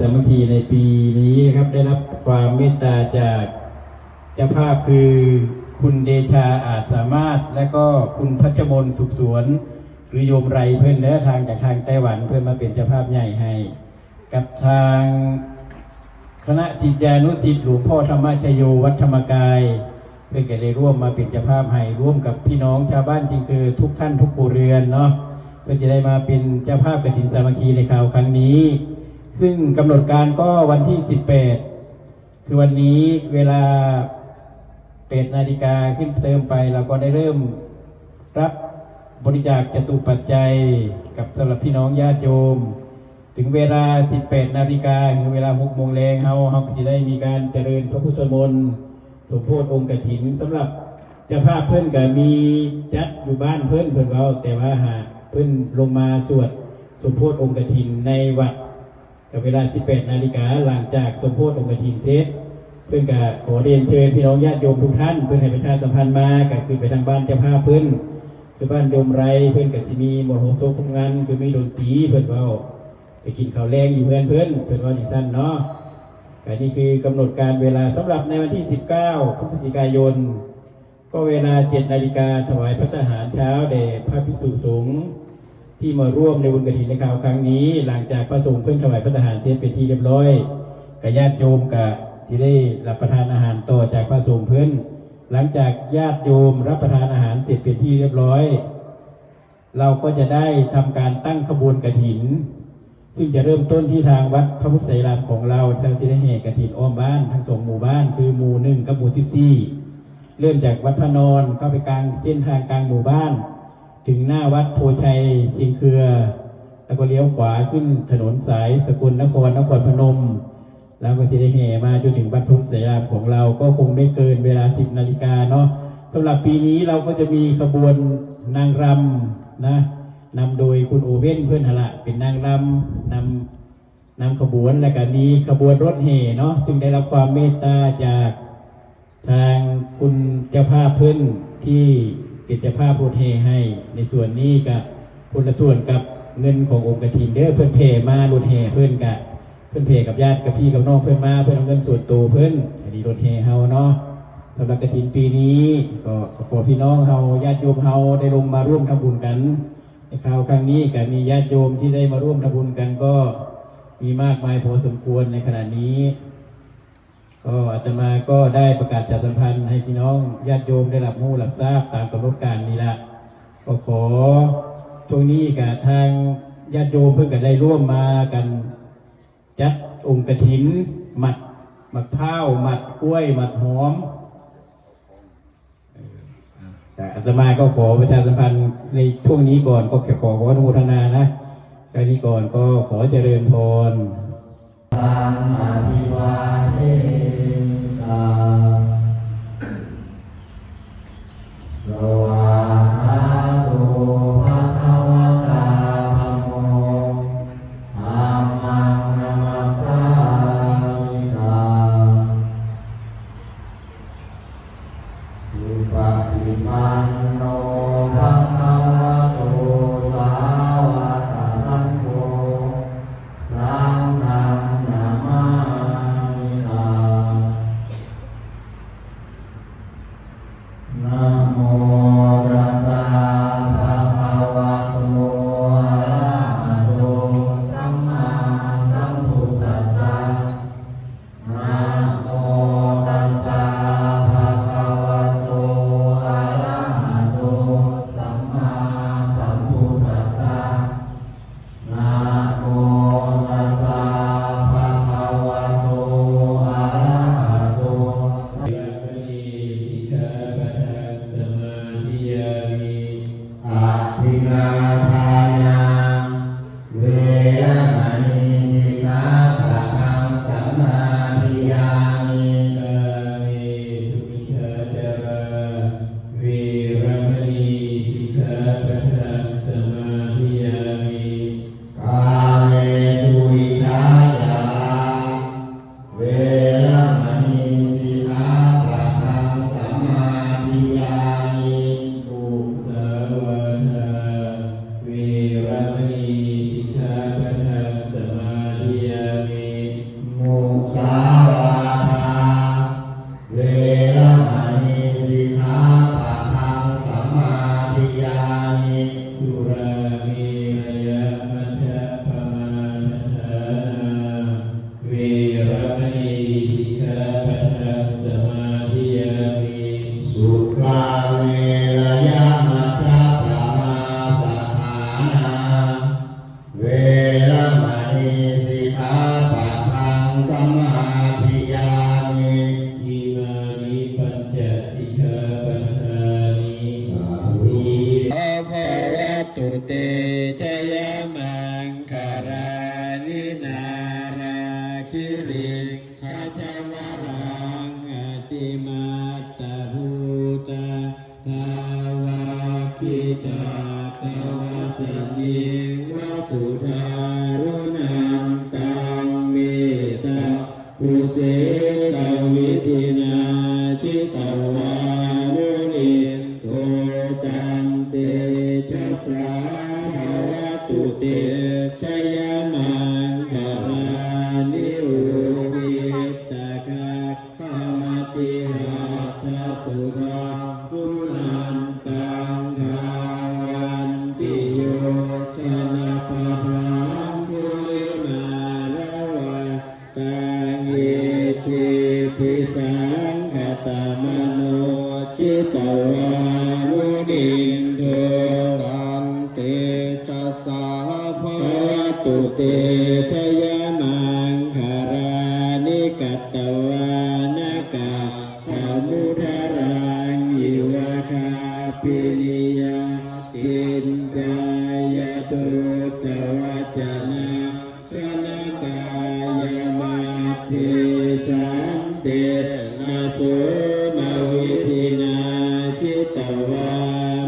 สามัคคีในปีนี้ครับได้รับความเมตตาจากเจ้าภาพคือคุณเดชาอาจสามารถ และก็คุณพัชมนสุขสวน หรือโยมไรเพื่อนเนื้อทางจากทางไต้หวันเพื่อนมาเป็นเจ้าภาพใหญ่ให้ กับทางคณะศิษยานุศิษย์หลวงพ่อธรรมชโยวัดธรรมกาย เพื่อจะได้ร่วมมาเป็นเจ้าภาพให้ร่วมกับพี่น้องชาวบ้านจริงคือทุกท่านทุกครัวเรือนเนาะเพื่อจะได้มาเป็นเจ้าภาพกฐินสามัคคีในคราวครั้งนี้ ซึ่งกำหนดการก็วันที่ 18 คือวันนี้เวลา8นาฬิกาขึ้นเติมไปเราก็ได้เริ่มรับบริจาคจตุปัจจัยกับสำหรับพี่น้องญาติโยม ถึงเวลา 18 นาฬิกาคือเวลา6โมงแรงเฮาเฮาจะได้มีการเจริญพระพุทธมนต์สมโพธิองค์กฐินสำหรับเจ้าภาพเพื่อนก็มีจัดอยู่บ้านเพื่อนเพื่อนเราแต่ว่าหากเพื่อนลงมาสวดสมโพธิองค์กฐินในวัด กับเวลา 18 นาฬิกาหลังจากสมโพธิองค์กฐินเสร็จเพื่อนก็ขอเรียนเชิญพี่น้องญาติโยมทุกท่าน เพื่อนให้ประชาสัมพันธ์มาก็คือไปทางบ้านเจ้าภาพเพื่อนคือบ้านโยมไรเพื่อนก็จะมีหมดโฮโซทุกงานคือมีดนตรีเพื่อนเว้าไปกินข้าวแรงอยู่เพื่อนเพื่อนเพื่อนว่าดิสั้นเนาะแต่นี่คือกำหนดการเวลาสำหรับในวันที่ 19พฤศจิกายน ก็เวลา 7 นาฬิกาถวายพระทหารเช้าแด่พระภิกษุสงฆ์ ที่มาร่วมในบุญกฐินในคราวครั้งนี้ หลังจากพระสงฆ์เพิ่งถวายพระทหารเสร็จเป็นที่เรียบร้อยกับญาติโยมกับที่ได้รับประทานอาหารต่อจากพระสงฆ์เพิ่นหลังจากญาติโยมรับประทานอาหารเสร็จเป็นที่เรียบร้อย เราก็จะได้ทำการตั้งขบวนกฐิน ซึ่งจะเริ่มต้นที่ทางวัดพระพุทธไตรรามของเราทางที่ได้แห่กฐินอ้อมบ้านทั้งสองหมู่บ้าน คือหมู่หนึ่งกับหมู่ที่สี่เริ่มจากวัดพระนอนเข้าไปกลางเส้นทางกลางหมู่บ้าน ถึงหน้าวัดโพชัยเชียงเครือ แล้วก็เลี้ยวขวาขึ้นถนนสายสกลนครนครพนม แล้วก็จะได้แห่มาจนถึงวัดพุทธไตรรามของเราก็คงไม่เกินเวลา10นาฬิกาเนาะสำหรับปีนี้เราก็จะมีขบวนนางรำนะนำโดยคุณโอเว่นเพื่อนหละเป็นนางรำนำนำขบวนและก็มีขบวนรถแห่เนาะซึ่งได้รับความเมตตาจากทางคุณเจ้าภาพเพื่อนที่ เป็นเจ้าภาพรถแห่ให้ ในส่วนนี้กับคนละส่วนกับเงินขององค์กฐินเด้อเพื่อนเพมารถแห่เพื่อนกะเพื่อนเพกับญาติกับพี่กับน้องเพื่อนมาเพื่อนเอาเงินส่วนตัวเพื่อนอันนี้รถเฮเฮาเนาะสำหรับกระถินปีนี้ก็ขอพี่น้องเฮาญาติโยมเฮาได้ลงมาร่วมทำบุญกันในคราวครั้งนี้ก็มีญาติโยมที่ได้มาร่วมทำบุญกันก็มีมากมายพอสมควรในขณะนี้ ก็อาตมาก็ได้ประกาศจัดสัมพันธ์ให้พี่น้องญาติโยมได้รับรู้รับทราบตามกำหนดการนี้ละก็ขอช่วงนี้กับทางญาติโยมเพื่อนก็ได้ร่วมมากันจัดองค์กฐินหมัดหมัดเท้าวหมัดกล้วยหมัดหอมออแต่อาตมาก็ขอประชาสัมพันธ์ในช่วงนี้ก่อนก็ขอขออนุโมทนานะการนี้ก่อนก็ขอเจริญพร ตั กุเสตวิธินาชิตวา ยกินกายตุตวัจนะชนกายมาทิสันตินาสุนาวิธินาจิตวา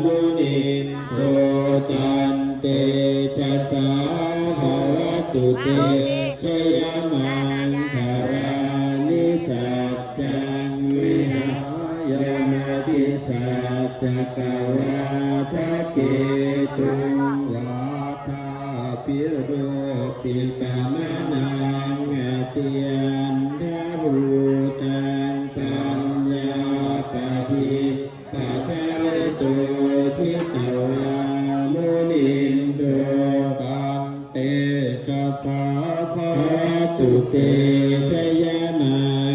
มุนิโตตันเตจะสาหวตุเตชยมาจักรวา ทเกตุวาตาปิโรติกามนังเตียนดารูตังปัญญาปฏิปทาเลตุทิตวามุนินโดตังเตชะสาภาตุเตชยนา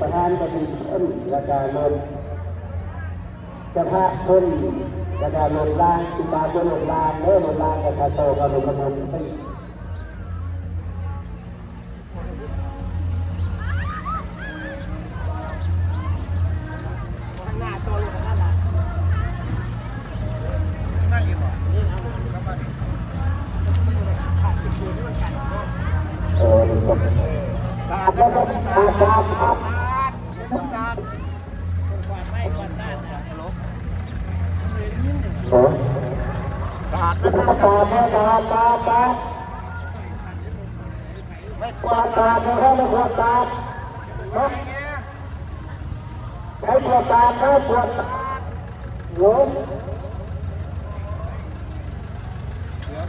ประธานก็คือเอิ้นราชการนนจะพาเพิ่นราชการนนลาติบาเพิ่นลาเมื่อลากระทาโตกับลงกระทงไป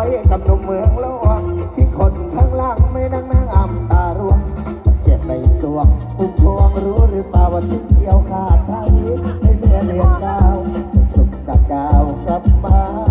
อยกับหนุ่มเมืองโลกที่คนข้างล่างไม่นั่งนั่งอ่ำตาร่วงเจ็บในสวงปุ้มพวงรู้หรือเปล่าว่าที่เกี่ยวขาดทางนี้ให้เมียเรียนดาวสุขสักดาวกลับมา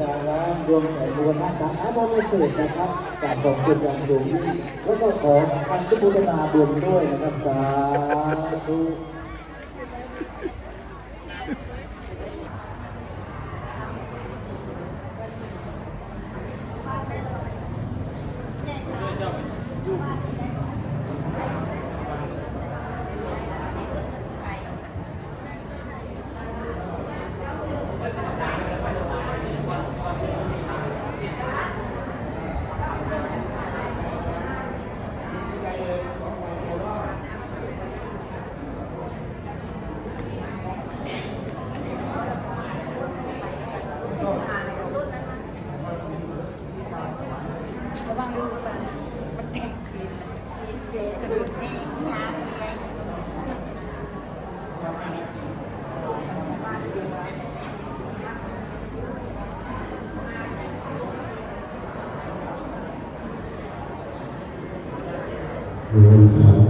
การะรวมแต่บูรณะสังฆทานเสร็จนะครับจากของจุดยังสูงแล้วก็ขอคำทุบูรณาบวมด้วยนะครับจ้า Thank mm -hmm. you.